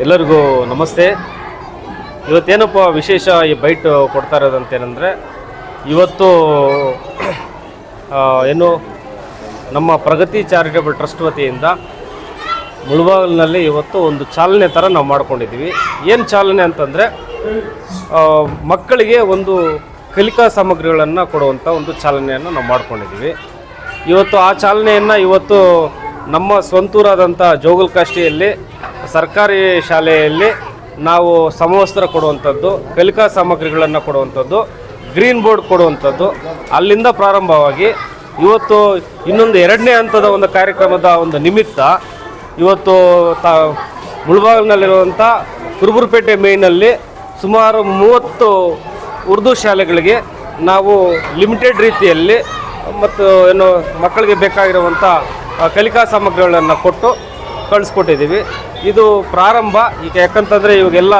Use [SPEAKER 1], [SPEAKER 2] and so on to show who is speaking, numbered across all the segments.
[SPEAKER 1] ಎಲ್ಲರಿಗೂ ನಮಸ್ತೆ. ಇವತ್ತೇನಪ್ಪ ವಿಶೇಷ ಈ ಬೈಟ್ ಕೊಡ್ತಾ ಇರೋದಂತೇನೆಂದರೆ ಇವತ್ತು ಏನು, ನಮ್ಮ ಪ್ರಗತಿ ಚಾರಿಟೇಬಲ್ ಟ್ರಸ್ಟ್ ವತಿಯಿಂದ ಮುಳುಬಾಗಲಿನಲ್ಲಿ ಇವತ್ತು ಒಂದು ಚಾಲನೆ ಥರ ನಾವು ಮಾಡ್ಕೊಂಡಿದ್ದೀವಿ. ಏನು ಚಾಲನೆ ಅಂತಂದರೆ ಮಕ್ಕಳಿಗೆ ಒಂದು ಕಲಿಕಾ ಸಾಮಗ್ರಿಗಳನ್ನು ಕೊಡುವಂಥ ಒಂದು ಚಾಲನೆಯನ್ನು ನಾವು ಮಾಡ್ಕೊಂಡಿದ್ದೀವಿ. ಇವತ್ತು ಆ ಚಾಲನೆಯನ್ನು ಇವತ್ತು ನಮ್ಮ ಸ್ವಂತೂರಾದಂಥ ಜೋಗುಲ್ಕಾಷ್ಟಿಯಲ್ಲಿ ಸರ್ಕಾರಿ ಶಾಲೆಯಲ್ಲಿ ನಾವು ಸಮವಸ್ತ್ರ ಕೊಡುವಂಥದ್ದು, ಕಲಿಕಾ ಸಾಮಗ್ರಿಗಳನ್ನು ಕೊಡುವಂಥದ್ದು, ಗ್ರೀನ್ ಬೋರ್ಡ್ ಕೊಡುವಂಥದ್ದು. ಅಲ್ಲಿಂದ ಪ್ರಾರಂಭವಾಗಿ ಇವತ್ತು ಇನ್ನೊಂದು ಎರಡನೇ ಹಂತದ ಒಂದು ಕಾರ್ಯಕ್ರಮದ ಒಂದು ನಿಮಿತ್ತ ಇವತ್ತು ತ ಮುಳ್ಬಾಗ್ನಲ್ಲಿರುವಂಥ ಕುರುಬುರುಪೇಟೆ ಮೇನಲ್ಲಿ ಸುಮಾರು ಮೂವತ್ತು ಉರ್ದು ಶಾಲೆಗಳಿಗೆ ನಾವು ಲಿಮಿಟೆಡ್ ರೀತಿಯಲ್ಲಿ ಮತ್ತು ಏನು ಮಕ್ಕಳಿಗೆ ಬೇಕಾಗಿರುವಂಥ ಕಲಿಕಾ ಸಾಮಗ್ರಿಗಳನ್ನು ಕೊಟ್ಟು ಕಳಿಸ್ಕೊಟ್ಟಿದ್ದೀವಿ. ಇದು ಪ್ರಾರಂಭ. ಈಗ ಯಾಕಂತಂದರೆ ಇವಾಗೆಲ್ಲ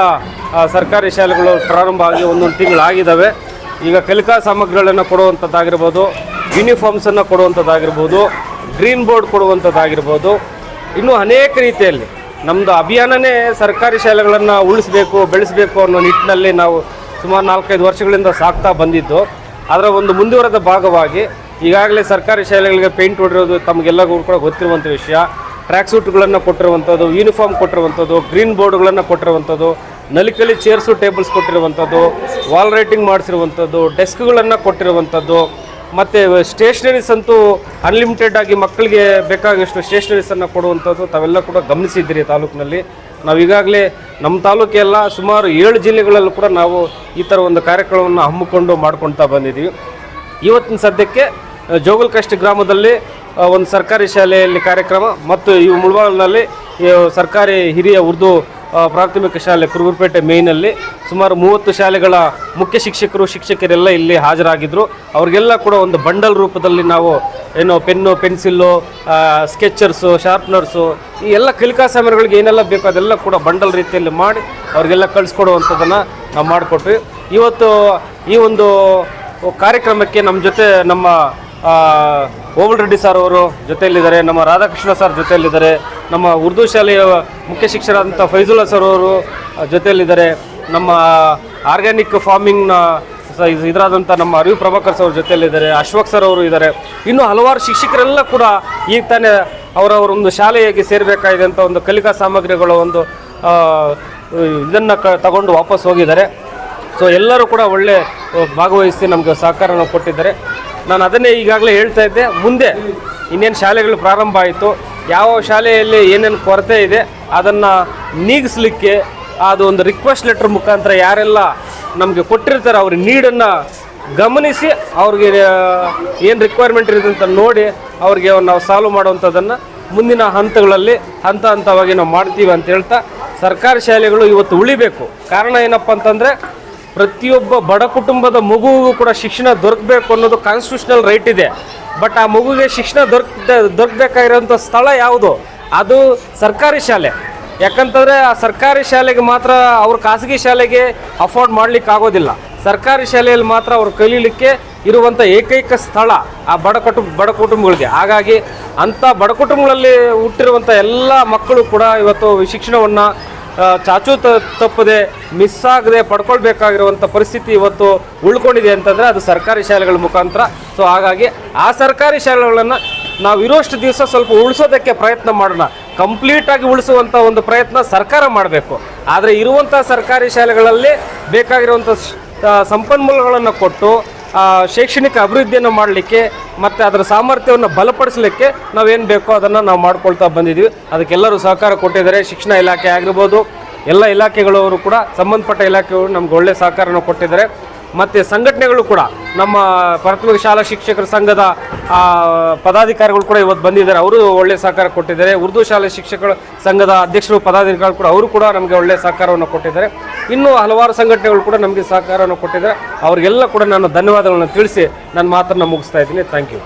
[SPEAKER 1] ಸರ್ಕಾರಿ ಶಾಲೆಗಳು ಪ್ರಾರಂಭ ಆಗಿ ಒಂದೊಂದು ತಿಂಗಳಾಗಿದ್ದಾವೆ. ಈಗ ಕಲಿಕಾ ಸಾಮಗ್ರಿಗಳನ್ನು ಕೊಡುವಂಥದ್ದಾಗಿರ್ಬೋದು ಯೂನಿಫಾರ್ಮ್ಸನ್ನು ಕೊಡುವಂಥದ್ದಾಗಿರ್ಬೋದು ಗ್ರೀನ್ ಬೋರ್ಡ್ ಕೊಡುವಂಥದ್ದಾಗಿರ್ಬೋದು. ಇನ್ನೂ ಅನೇಕ ರೀತಿಯಲ್ಲಿ ನಮ್ಮದು ಅಭಿಯಾನನೇ ಸರ್ಕಾರಿ ಶಾಲೆಗಳನ್ನು ಉಳಿಸಬೇಕು, ಬೆಳೆಸಬೇಕು ಅನ್ನೋ ನಿಟ್ಟಿನಲ್ಲಿ ನಾವು ಸುಮಾರು ನಾಲ್ಕೈದು ವರ್ಷಗಳಿಂದ ಸಾಕ್ತಾ ಬಂದಿದ್ದು. ಅದರ ಒಂದು ಮುಂದುವರೆದ ಭಾಗವಾಗಿ ಈಗಾಗಲೇ ಸರ್ಕಾರಿ ಶಾಲೆಗಳಿಗೆ ಪೇಂಟ್ ಹೊಡಿರೋದು ತಮಗೆಲ್ಲರಿಗೂ ಕೂಡ ಗೊತ್ತಿರುವಂಥ ವಿಷಯ. ಟ್ರ್ಯಾಕ್ ಸೂಟ್ಗಳನ್ನು ಕೊಟ್ಟಿರುವಂಥದ್ದು ಯೂನಿಫಾರ್ಮ್ ಕೊಟ್ಟಿರುವಂಥದ್ದು ಗ್ರೀನ್ ಬೋರ್ಡ್ಗಳನ್ನು ಕೊಟ್ಟಿರುವಂಥದ್ದು ನಲಿಕಲಿ ಚೇರ್ಸು ಟೇಬಲ್ಸ್ ಕೊಟ್ಟಿರುವಂಥದ್ದು ವಾಲ್ ರೈಟಿಂಗ್ ಮಾಡಿಸಿರುವಂಥದ್ದು ಡೆಸ್ಕ್ಗಳನ್ನು ಕೊಟ್ಟಿರುವಂಥದ್ದು ಮತ್ತು ಸ್ಟೇಷ್ನರೀಸ್ ಅಂತೂ ಅನ್ಲಿಮಿಟೆಡ್ ಆಗಿ ಮಕ್ಕಳಿಗೆ ಬೇಕಾಗಿಷ್ಟು ಸ್ಟೇಷ್ನರೀಸನ್ನು ಕೊಡುವಂಥದ್ದು ತಾವೆಲ್ಲ ಕೂಡ ಗಮನಿಸಿದ್ದೀರಿ ತಾಲೂಕಿನಲ್ಲಿ. ನಾವು ಈಗಾಗಲೇ ನಮ್ಮ ತಾಲೂಕೆಲ್ಲ ಸುಮಾರು ಏಳು ಜಿಲ್ಲೆಗಳಲ್ಲೂ ಕೂಡ ನಾವು ಈ ಥರ ಒಂದು ಕಾರ್ಯಕ್ರಮವನ್ನು ಹಮ್ಮಿಕೊಂಡು ಮಾಡ್ಕೊಳ್ತಾ ಬಂದಿದ್ದೀವಿ. ಇವತ್ತಿನ ಸದ್ಯಕ್ಕೆ ಜೋಗುಲ್ಕಷ್ಟಿ ಗ್ರಾಮದಲ್ಲಿ ಒಂದು ಸರ್ಕಾರಿ ಶಾಲೆಯಲ್ಲಿ ಕಾರ್ಯಕ್ರಮ ಮತ್ತು ಈ ಮುಳಬಾಗಿಲಿನಲ್ಲಿ ಈ ಸರ್ಕಾರಿ ಹಿರಿಯ ಉರ್ದು ಪ್ರಾಥಮಿಕ ಶಾಲೆ ಕುರುಬುಪೇಟೆ ಮೇಯ್ನಲ್ಲಿ ಸುಮಾರು ಮೂವತ್ತು ಶಾಲೆಗಳ ಮುಖ್ಯ ಶಿಕ್ಷಕರು, ಶಿಕ್ಷಕರೆಲ್ಲ ಇಲ್ಲಿ ಹಾಜರಾಗಿದ್ದರು ಅವ್ರಿಗೆಲ್ಲ ಕೂಡ ಒಂದು ಬಂಡಲ್ ರೂಪದಲ್ಲಿ ನಾವು ಏನು ಪೆನ್ನು, ಪೆನ್ಸಿಲ್ಲು ಸ್ಕೆಚರ್ಸು ಶಾರ್ಪ್ನರ್ಸು, ಈ ಎಲ್ಲ ಕಲಿಕಾ ಸಾಮಗ್ರಿಗಳಿಗೆ ಏನೆಲ್ಲ ಬೇಕೋ ಅದೆಲ್ಲ ಕೂಡ ಬಂಡಲ್ ರೀತಿಯಲ್ಲಿ ಮಾಡಿ ಅವ್ರಿಗೆಲ್ಲ ಕಳಿಸ್ಕೊಡುವಂಥದ್ದನ್ನು ನಾವು ಮಾಡಿಕೊಟ್ವಿ. ಇವತ್ತು ಈ ಒಂದು ಕಾರ್ಯಕ್ರಮಕ್ಕೆ ನಮ್ಮ ಜೊತೆ ನಮ್ಮ ಓಬಲ್ ರೆಡ್ಡಿ ಸರ್ ಅವರು ಜೊತೆಯಲ್ಲಿದ್ದಾರೆ, ನಮ್ಮ ರಾಧಾಕೃಷ್ಣ ಸರ್ ಜೊತೆಯಲ್ಲಿದ್ದಾರೆ, ನಮ್ಮ ಉರ್ದು ಶಾಲೆಯ ಮುಖ್ಯ ಶಿಕ್ಷಕರಾದಂಥ ಫೈಜುಲ್ಲಾ ಸರ್ ಅವರು ಜೊತೆಯಲ್ಲಿದ್ದಾರೆ, ನಮ್ಮ ಆರ್ಗ್ಯಾನಿಕ್ ಫಾರ್ಮಿಂಗ್ನ ಇದರಾದಂಥ ನಮ್ಮ ಅರಿವು ಪ್ರಭಾಕರ್ ಸರ್ ಜೊತೆಯಲ್ಲಿದ್ದಾರೆ, ಅಶ್ವಕ್ ಸರ್ ಅವರು ಇದ್ದಾರೆ. ಇನ್ನೂ ಹಲವಾರು ಶಿಕ್ಷಕರೆಲ್ಲ ಕೂಡ ಈಗ ತಾನೇ ಅವರವರ ಒಂದು ಶಾಲೆಗೆ ಸೇರಬೇಕಾಗಿದೆ ಅಂತ ಒಂದು ಕಲಿಕಾ ಸಾಮಗ್ರಿಗಳ ಒಂದು ಇದನ್ನು ಕ, ತಗೊಂಡು ವಾಪಸ್ ಹೋಗಿದ್ದಾರೆ. ಸೊ ಎಲ್ಲರೂ ಕೂಡ ಒಳ್ಳೆ, ಭಾಗವಹಿಸಿ ನಮಗೆ ಸಹಕಾರನ ಕೊಟ್ಟಿದ್ದಾರೆ. ನಾನು ಅದನ್ನೇ ಈಗಾಗಲೇ ಹೇಳ್ತಾ ಇದ್ದೆ. ಮುಂದೆ ಇನ್ನೇನು ಶಾಲೆಗಳು ಪ್ರಾರಂಭ ಆಯಿತು. ಯಾವ ಶಾಲೆಯಲ್ಲಿ ಏನೇನು ಕೊರತೆ ಇದೆ, ಅದನ್ನು ನೀಗಿಸ್ಲಿಕ್ಕೆ ಅದು ಒಂದು ರಿಕ್ವೆಸ್ಟ್ ಲೆಟ್ರ್ ಮುಖಾಂತರ ಯಾರೆಲ್ಲ ನಮಗೆ ಕೊಟ್ಟಿರ್ತಾರೆ, ಅವ್ರ ನೀಡನ್ನು ಗಮನಿಸಿ ಅವ್ರಿಗೆ ಏನು ರಿಕ್ವೈರ್ಮೆಂಟ್ ಇರುತ್ತೆ ಅಂತ ನೋಡಿ ಅವ್ರಿಗೆ ನಾವು ಸಾಲ್ವ್ ಮಾಡುವಂಥದ್ದನ್ನು ಮುಂದಿನ ಹಂತಗಳಲ್ಲಿ ಹಂತ ಹಂತವಾಗಿ ನಾವು ಮಾಡ್ತೀವಿ ಅಂತ ಹೇಳ್ತಾ, ಸರ್ಕಾರಿ ಶಾಲೆಗಳು ಇವತ್ತು ಉಳಿಬೇಕು. ಕಾರಣ ಏನಪ್ಪ ಅಂತಂದರೆ ಪ್ರತಿಯೊಬ್ಬ ಬಡ ಕುಟುಂಬದ ಮಗುವಿಗೂ ಕೂಡ ಶಿಕ್ಷಣ ದೊರಕಬೇಕು ಅನ್ನೋದು ಕಾನ್ಸ್ಟಿಟ್ಯೂಷನಲ್ ರೈಟ್ ಇದೆ. ಬಟ್ ಆ ಮಗುವಿಗೆ ಶಿಕ್ಷಣ ದೊರಕ, ದೊರಕಬೇಕಾಗಿರೋಂಥ ಸ್ಥಳ ಯಾವುದು? ಅದು ಸರ್ಕಾರಿ ಶಾಲೆ. ಯಾಕಂತಂದರೆ ಆ ಸರ್ಕಾರಿ ಶಾಲೆಗೆ ಮಾತ್ರ ಅವ್ರ ಖಾಸಗಿ ಶಾಲೆಗೆ ಅಫೋರ್ಡ್ ಮಾಡಲಿಕ್ಕೆ ಆಗೋದಿಲ್ಲ. ಸರ್ಕಾರಿ ಶಾಲೆಯಲ್ಲಿ ಮಾತ್ರ ಅವರು ಕಲೀಲಿಕ್ಕೆ ಇರುವಂಥ ಏಕೈಕ ಸ್ಥಳ ಆ ಬಡ ಕುಟುಂಬ, ಬಡ ಕುಟುಂಬಗಳಿಗೆ. ಹಾಗಾಗಿ ಅಂಥ ಬಡ ಕುಟುಂಬಗಳಲ್ಲಿ ಹುಟ್ಟಿರುವಂಥ ಎಲ್ಲ ಮಕ್ಕಳು ಕೂಡ ಇವತ್ತು ಶಿಕ್ಷಣವನ್ನು ಚಾಚು ತಪ್ಪದೆ ಮಿಸ್ ಆಗದೆ ಪಡ್ಕೊಳ್ಬೇಕಾಗಿರುವಂಥ ಪರಿಸ್ಥಿತಿ ಇವತ್ತು ಉಳ್ಕೊಂಡಿದೆ ಅಂತಂದರೆ ಅದು ಸರ್ಕಾರಿ ಶಾಲೆಗಳ ಮುಖಾಂತರ. ಸೊ ಹಾಗಾಗಿ ಆ ಸರ್ಕಾರಿ ಶಾಲೆಗಳನ್ನು ನಾವು ಇರೋಷ್ಟು ದಿವಸ ಸ್ವಲ್ಪ ಉಳಿಸೋದಕ್ಕೆ ಪ್ರಯತ್ನ ಮಾಡೋಣ. ಕಂಪ್ಲೀಟಾಗಿ ಉಳಿಸುವಂಥ ಒಂದು ಪ್ರಯತ್ನ ಸರ್ಕಾರ ಮಾಡಬೇಕು. ಆದರೆ ಇರುವಂಥ ಸರ್ಕಾರಿ ಶಾಲೆಗಳಲ್ಲಿ ಬೇಕಾಗಿರುವಂಥ ಸಂಪನ್ಮೂಲಗಳನ್ನು ಕೊಟ್ಟು ಶೈಕ್ಷಣಿಕ ಅಭಿವೃದ್ಧಿಯನ್ನು ಮಾಡಲಿಕ್ಕೆ ಮತ್ತು ಅದರ ಸಾಮರ್ಥ್ಯವನ್ನು ಬಲಪಡಿಸಲಿಕ್ಕೆ ನಾವೇನು ಬೇಕೋ ಅದನ್ನು ನಾವು ಮಾಡ್ಕೊಳ್ತಾ ಬಂದಿದ್ದೀವಿ ಅದಕ್ಕೆಲ್ಲರೂ ಸಹಕಾರ ಕೊಟ್ಟಿದ್ದಾರೆ. ಶಿಕ್ಷಣ ಇಲಾಖೆ ಆಗಿರ್ಬೋದು, ಎಲ್ಲ ಇಲಾಖೆಗಳವರು ಕೂಡ ಸಂಬಂಧಪಟ್ಟ ಇಲಾಖೆಗಳು ನಮ್ಗೆ ಒಳ್ಳೆ ಸಹಕಾರನ ಕೊಟ್ಟಿದ್ದಾರೆ. ಮತ್ತು ಸಂಘಟನೆಗಳು ಕೂಡ ನಮ್ಮ ಪ್ರಾಥಮಿಕ ಶಾಲಾ ಶಿಕ್ಷಕರ ಸಂಘದ ಪದಾಧಿಕಾರಿಗಳು ಕೂಡ ಇವತ್ತು ಬಂದಿದ್ದಾರೆ. ಅವರು ಒಳ್ಳೆ ಸಹಕಾರ ಕೊಟ್ಟಿದ್ದಾರೆ. ಉರ್ದು ಶಾಲೆ ಶಿಕ್ಷಕರ ಸಂಘದ ಅಧ್ಯಕ್ಷರು, ಪದಾಧಿಕಾರಿಗಳು ಕೂಡ, ಅವರು ಕೂಡ ನಮಗೆ ಒಳ್ಳೆ ಸಹಕಾರವನ್ನು ಕೊಟ್ಟಿದ್ದಾರೆ. ಇನ್ನೂ ಹಲವಾರು ಸಂಘಟನೆಗಳು ಕೂಡ ನಮಗೆ ಸಹಕಾರವನ್ನು ಕೊಟ್ಟಿದ್ದಾರೆ. ಅವರಿಗೆಲ್ಲ ಕೂಡ ನಾನು ಧನ್ಯವಾದಗಳನ್ನು ತಿಳಿಸಿ ನನ್ನ ಮಾತನ್ನು ಮುಗಿಸ್ತಾ ಇದ್ದೀನಿ. Thank you